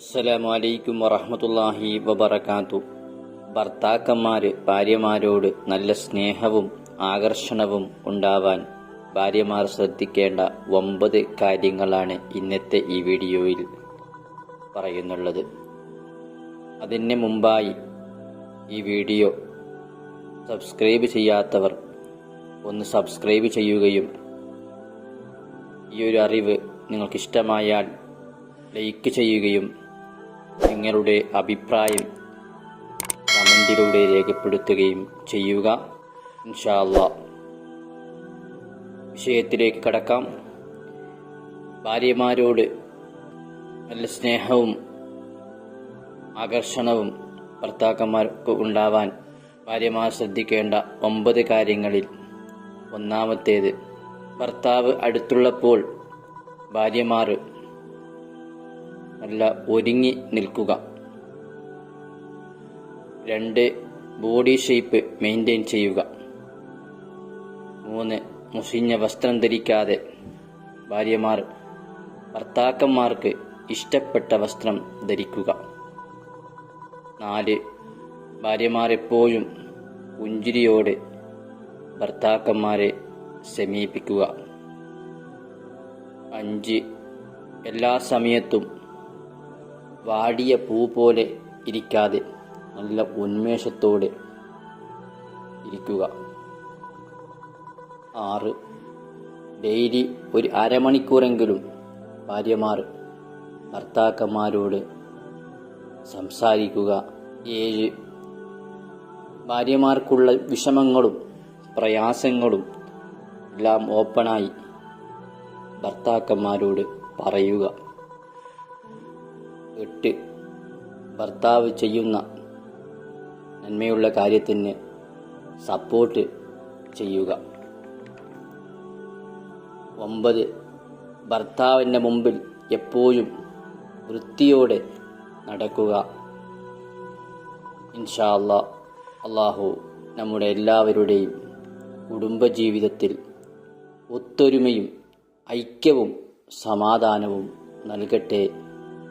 അസ്സലാമു അലൈക്കും വറഹ്മത്തുള്ളാഹി വബറകാതു ഭർത്താക്കന്മാർ ഭാര്യമാരോട് നല്ല സ്നേഹവും ആകർഷണവും ഉണ്ടാവാൻ ഭാര്യമാർ ശ്രദ്ധിക്കേണ്ട ഒമ്പത് കാര്യങ്ങളാണ് ഇന്നത്തെ ഈ വീഡിയോയിൽ പറയുന്നുള്ളത്. അതിന് മുമ്പായി ഈ വീഡിയോ സബ്സ്ക്രൈബ് ചെയ്യാത്തവർ ഒന്ന് സബ്സ്ക്രൈബ് ചെയ്യുകയും ഈ ഒരു അറിവ് നിങ്ങൾക്കിഷ്ടമായാൽ ലൈക്ക് ചെയ്യുകയും നിങ്ങളുടെ അഭിപ്രായം കമന്റിലൂടെ രേഖപ്പെടുത്തുകയും ചെയ്യുക. ഇൻഷാല്ല വിഷയത്തിലേക്ക് കടക്കാം. ഭാര്യമാരോട് നല്ല സ്നേഹവും ആകർഷണവും ഭർത്താക്കന്മാർക്ക് ഉണ്ടാവാൻ ഭാര്യമാർ ശ്രദ്ധിക്കേണ്ട ഒമ്പത് കാര്യങ്ങളിൽ ഒന്നാമത്തേത് ഭർത്താവ് അടുത്തുള്ളപ്പോൾ ഭാര്യമാർ നല്ല ഒരുങ്ങി നിൽക്കുക. രണ്ട് ബോഡി ഷേപ്പ് മെയിന്റെയിൻ ചെയ്യുക. മൂന്ന് മുസിഞ്ഞ വസ്ത്രം ധരിക്കാതെ ഭാര്യമാർ ഭർത്താക്കന്മാർക്ക് ഇഷ്ടപ്പെട്ട വസ്ത്രം ധരിക്കുക. നാല് ഭാര്യമാർ എപ്പോഴും പുഞ്ചിരിയോടെ ഭർത്താക്കന്മാരെ സമീപിക്കുക. അഞ്ച് എല്ലാ സമയത്തും വാടിയ പൂ പോലെ ഇരിക്കാതെ നല്ല ഉന്മേഷത്തോടെ ഇരിക്കുക. ആറ്. ഡെയിലി ഒരു അരമണിക്കൂറെങ്കിലും ഭാര്യമാർ ഭർത്താക്കന്മാരോട് സംസാരിക്കുക. ഏഴ്. ഭാര്യമാർക്കുള്ള വിഷമങ്ങളും പ്രയാസങ്ങളും എല്ലാം ഓപ്പണായി ഭർത്താക്കന്മാരോട് പറയുക. എട്ട് ഭർത്താവ് ചെയ്യുന്ന നന്മയുള്ള കാര്യത്തിന് സപ്പോർട്ട് ചെയ്യുക. ഒമ്പത് ഭർത്താവിന്റെ മുമ്പിൽ എപ്പോഴും വൃത്തിയോടെ നടക്കുക. ഇൻഷാ അല്ലാ അള്ളാഹു നമ്മുടെ എല്ലാവരുടെയും കുടുംബജീവിതത്തിൽ ഒത്തൊരുമയും ഐക്യവും സമാധാനവും നൽകട്ടെ